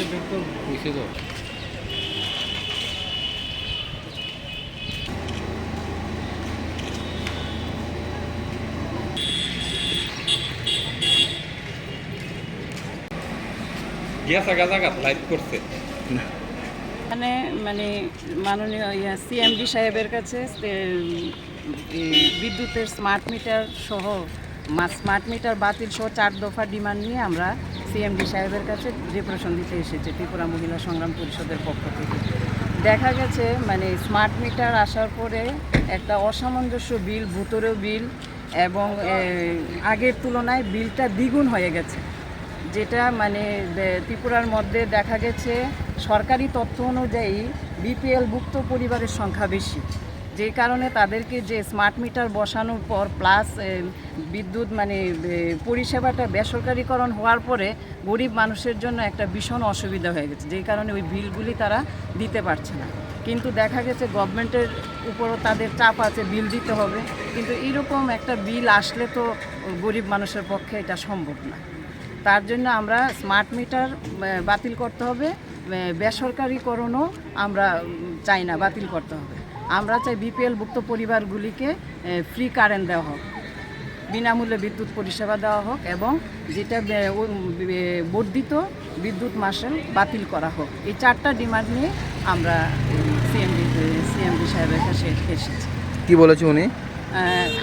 তো গেছে করছে। এখানে মানে মাননীয় সিএমডি সাহেবের কাছে বিদ্যুতের স্মার্ট মিটার সহ স্মার্ট মিটার বাতিল সহ চার দফা ডিমান্ড নিয়ে আমরা সিএমডি সাহেবের কাছে ডেপুটেশন দিতে এসেছে, ত্রিপুরা মহিলা সংগ্রাম পরিষদের পক্ষ থেকে। দেখা গেছে মানে স্মার্ট মিটার আসার পরে একটা অসামঞ্জস্য বিল, ভূতরেও বিল এবং আগের তুলনায় বিলটা দ্বিগুণ হয়ে গেছে। যেটা মানে ত্রিপুরার মধ্যে দেখা গেছে, সরকারি তথ্য অনুযায়ী বিপিএল ভুক্ত পরিবারের সংখ্যা বেশি। যে কারণে তাদেরকে যে স্মার্ট মিটার বসানোর পর প্লাস বিদ্যুৎ মানে পরিষেবাটা বেসরকারিকরণ হওয়ার পরে গরিব মানুষের জন্য একটা ভীষণ অসুবিধা হয়ে গেছে। যেই কারণে ওই বিলগুলি তারা দিতে পারছে না। কিন্তু দেখা গেছে গভর্নমেন্টের উপরও তাদের চাপ আছে, বিল দিতে হবে। কিন্তু এরকম একটা বিল আসলে তো গরিব মানুষের পক্ষে এটা সম্ভব না। তার জন্য আমরা স্মার্ট মিটার বাতিল করতে হবে। বেসরকারিকরণও আমরা চাই না, বাতিল করতে হবে। আমরা চাই বিপিএল ভুক্ত পরিবারগুলিকে ফ্রি কারেন্ট দেওয়া হোক বিনামূল্যে বিদ্যুৎ পরিষেবা দেওয়া হোক এবং যেটা বর্ধিত বিদ্যুৎ মাসেল বাতিল করা হোক। এই চারটা ডিমান্ড নিয়ে আমরা সিএমডি সিএমডি সাহেবের কাছে এসেছি। কি বলেছে উনি?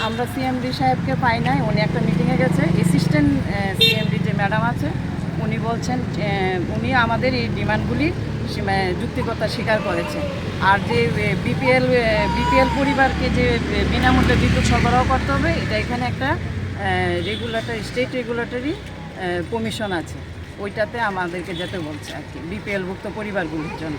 আমরা সিএমডি সাহেবকে পাই নাই উনি একটা মিটিংয়ে গেছে। অ্যাসিস্ট্যান্ট সিএমডি যে ম্যাডাম আছে উনি বলছেন উনি আমাদের এই ডিমান্ডগুলি যুক্তিকতা স্বীকার করেছে। আর যে বিপিএল বিপিএল পরিবারকে যে বিনামূল্যে বিদ্যুৎ সরবরাহ করতে হবে, এটা এখানে একটা রেগুলেটরি স্টেট রেগুলেটরি কমিশন আছে। ওইটাতে আমাদেরকে যেতে বলছে আর কি বিপিএলভুক্ত পরিবারগুলির জন্য।